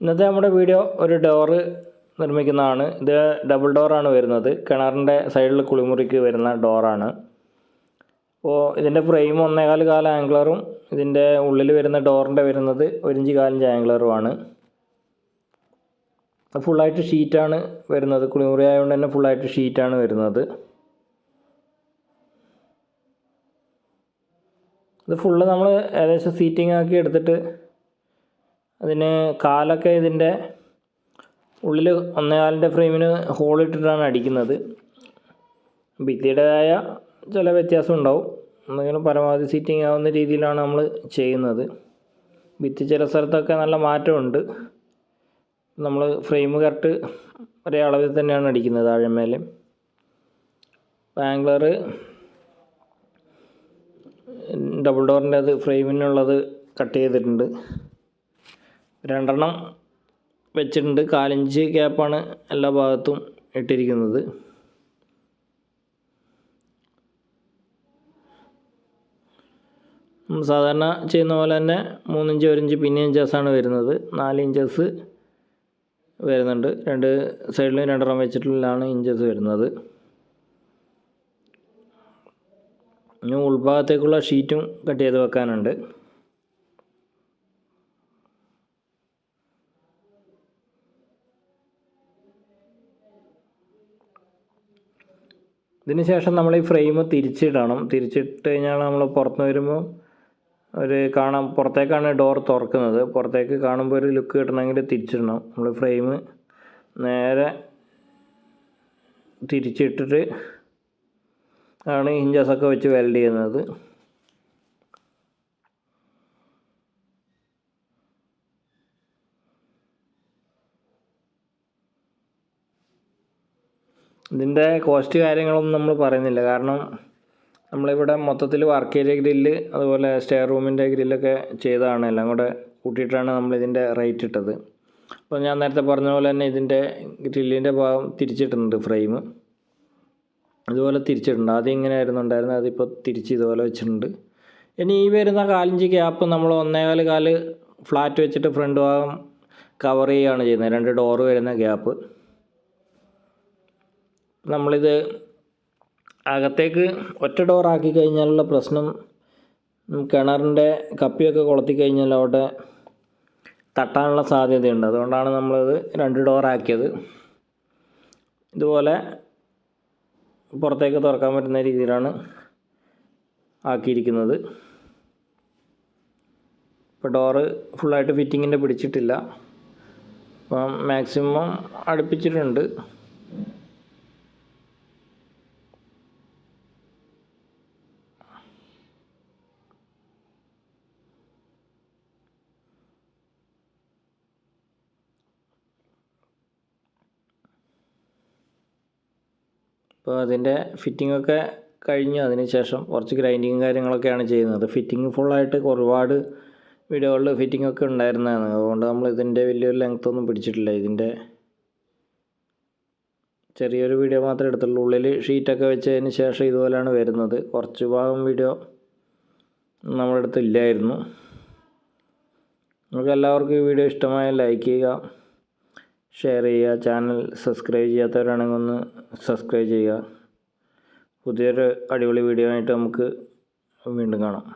ഇന്നത്തെ നമ്മുടെ വീഡിയോ ഒരു ഡോറ് നിർമ്മിക്കുന്നതാണ്. ഇത് ഡബിൾ ഡോറാണ് വരുന്നത്. കിണറിന്റെ സൈഡിൽ കുളിമുറിക്ക് വരുന്ന ഡോറാണ് അപ്പോൾ ഇതിന്റെ ഫ്രെയിം ഒന്നേകാൽ കാല ആംഗ്ലറും ഇതിന്റെ ഉള്ളിൽ വരുന്ന ഡോറിന്റെ വരുന്നത് ഒരിഞ്ച് കാലിഞ്ച് ആംഗ്ലറുമാണ് ഫുള്ളായിട്ട് ഷീറ്റാണ് വരുന്നത്. കുളിമുറി ആയതുകൊണ്ട് തന്നെ ഫുള്ളായിട്ട് ഷീറ്റാണ് വരുന്നത്. ഇത് ഫുള്ള് നമ്മൾ ഏകദേശം സീറ്റിംഗ് ആക്കി എടുത്തിട്ട് അതിന് കാലൊക്കെ ഇതിന്റെ ഉള്ളിൽ ഒന്നേകാലിന്റെ ഫ്രെയിമിന് ഹോളിട്ടിട്ടാണ് അടിക്കുന്നത്. ഭിത്തിയുടേതായ ചില വ്യത്യാസം ഉണ്ടാവും. എന്തെങ്കിലും പരമാവധി സീറ്റിംഗ് ആവുന്ന രീതിയിലാണ് നമ്മൾ ചെയ്യുന്നത്. ഭിത്തി ചില സ്ഥലത്തൊക്കെ നല്ല മാറ്റമുണ്ട്. നമ്മൾ ഫ്രെയിം കറക്റ്റ് ഒരേ അളവിൽ തന്നെയാണ് അടിക്കുന്നത് താഴെമേലെ ബാംഗ്ലർ ഡബിൾ ഡോറിന്റെ അത് ഫ്രെയിമിനുള്ളത് കട്ട് ചെയ്തിട്ടുണ്ട്. രണ്ടെണ്ണം വെച്ചിട്ടുണ്ട്. കാലിഞ്ച് ഗ്യാപ്പാണ് എല്ലാ ഭാഗത്തും ഇട്ടിരിക്കുന്നത്. സാധാരണ ചെയ്യുന്ന പോലെ തന്നെ മൂന്നിഞ്ച് ഒരിഞ്ച് പിന്നെ ഇഞ്ചസാണ് വരുന്നത്. നാല് ഇഞ്ചസ് വരുന്നുണ്ട്. രണ്ട് സൈഡിലും രണ്ടെണ്ണം വെച്ചിട്ടുള്ളതാണ് ഇഞ്ചസ് വരുന്നത്. ഇനി ഉൾഭാഗത്തേക്കുള്ള ഷീറ്റും കട്ട് ചെയ്ത് വെക്കാനുണ്ട്. ഇതിന് ശേഷം നമ്മൾ ഈ ഫ്രെയിം തിരിച്ചിടണം. തിരിച്ചിട്ട് കഴിഞ്ഞാൽ നമ്മൾ പുറത്ത് വരുമ്പോൾ ഒരു കാണാം പുറത്തേക്കാണ് ഡോർ തുറക്കുന്നത്. പുറത്തേക്ക് കാണുമ്പോൾ ഒരു ലുക്ക് കിട്ടണമെങ്കിൽ തിരിച്ചിടണം. നമ്മൾ ഫ്രെയിം നേരെ തിരിച്ചിട്ടിട്ട് ആണ് ഹിഞ്ചസൊക്കെ വെച്ച് വെൽഡ് ചെയ്യുന്നത്. ഇതിന്റെ കോസ്റ്റ് കാര്യങ്ങളൊന്നും നമ്മൾ പറയുന്നില്ല. കാരണം നമ്മളിവിടെ മൊത്തത്തിൽ വർക്ക് ഏരിയ ഗ്രില്ല് അതുപോലെ സ്റ്റെയർ റൂമിന്റെ ഗ്രില്ലൊക്കെ ചെയ്തതാണ്. എല്ലാം കൂടെ കൂട്ടിയിട്ടാണ് നമ്മളിതിന്റെ റേറ്റ് ഇട്ടത്. അപ്പോൾ ഞാൻ നേരത്തെ പറഞ്ഞ പോലെ തന്നെ ഇതിന്റെ ഗ്രില്ലിന്റെ ഭാഗം തിരിച്ചിട്ടുണ്ട് ഫ്രെയിം അതുപോലെ തിരിച്ചിട്ടുണ്ട്. ആദ്യം ഇങ്ങനെ ആയിരുന്നു ഉണ്ടായിരുന്നത്. അതിപ്പോൾ തിരിച്ച് ഇതുപോലെ വെച്ചിട്ടുണ്ട്. ഇനി ഈ വരുന്ന കാലിഞ്ച് ഗ്യാപ്പ് നമ്മൾ ഒന്നേ കാൽ കാൽ ഫ്ലാറ്റ് വെച്ചിട്ട് ഫ്രണ്ട് ഭാഗം കവർ ചെയ്യുകയാണ് ചെയ്യുന്നത്. രണ്ട് ഡോറ് വരുന്ന ഗ്യാപ്പ് നമ്മളിത് അകത്തേക്ക് ഒറ്റ ഡോറാക്കി കഴിഞ്ഞാലുള്ള പ്രശ്നം കിണറിന്റെ കപ്പിയൊക്കെ കൊളത്തി കഴിഞ്ഞാൽ അവിടെ തട്ടാനുള്ള സാധ്യതയുണ്ട്. അതുകൊണ്ടാണ് നമ്മളത് രണ്ട് ഡോറാക്കിയത് ഇതുപോലെ പുറത്തേക്ക് തുറക്കാൻ പറ്റുന്ന രീതിയിലാണ് ആക്കിയിരിക്കുന്നത്. ഇപ്പോൾ ഡോറ് ഫുള്ളായിട്ട് ഫിറ്റിങ്ങിന്റെ പിടിച്ചിട്ടില്ല. അപ്പം മാക്സിമം അടുപ്പിച്ചിട്ടുണ്ട്. അപ്പോൾ അതിന്റെ ഫിറ്റിങ്ങൊക്കെ കഴിഞ്ഞു. അതിന് ശേഷം കുറച്ച് ഗ്രൈൻഡിങ്ങും കാര്യങ്ങളൊക്കെയാണ് ചെയ്യുന്നത്. ഫിറ്റിംഗ് ഫുള്ളായിട്ട് ഒരുപാട് വീഡിയോകളിൽ ഫിറ്റിംഗ് ഒക്കെ ഉണ്ടായിരുന്നതാണ്. അതുകൊണ്ട് നമ്മൾ ഇതിന്റെ വലിയൊരു ലെങ്ത് ഒന്നും പിടിച്ചിട്ടില്ല. ഇതിന്റെ ചെറിയൊരു വീഡിയോ മാത്രമേ എടുത്തുള്ളൂ. ഉള്ളിൽ ഷീറ്റൊക്കെ വെച്ചതിന് ശേഷം ഇതുപോലെയാണ് വരുന്നത്. കുറച്ച് ഭാഗം വീഡിയോ നമ്മുടെ ഇല്ലായിരുന്നു. നമുക്ക് എല്ലാവർക്കും ഈ വീഡിയോ ഇഷ്ടമായ ലൈക്ക് ചെയ്യുക. ഷെയർ ചെയ്യുക ചാനൽ സബ്സ്ക്രൈബ് ചെയ്യാത്തവരാണെങ്കിൽ ഒന്ന് സബ്സ്ക്രൈബ് ചെയ്യുക. പുതിയൊരു അടിപൊളി വീഡിയോ ആയിട്ട് നമുക്ക് വീണ്ടും കാണാം.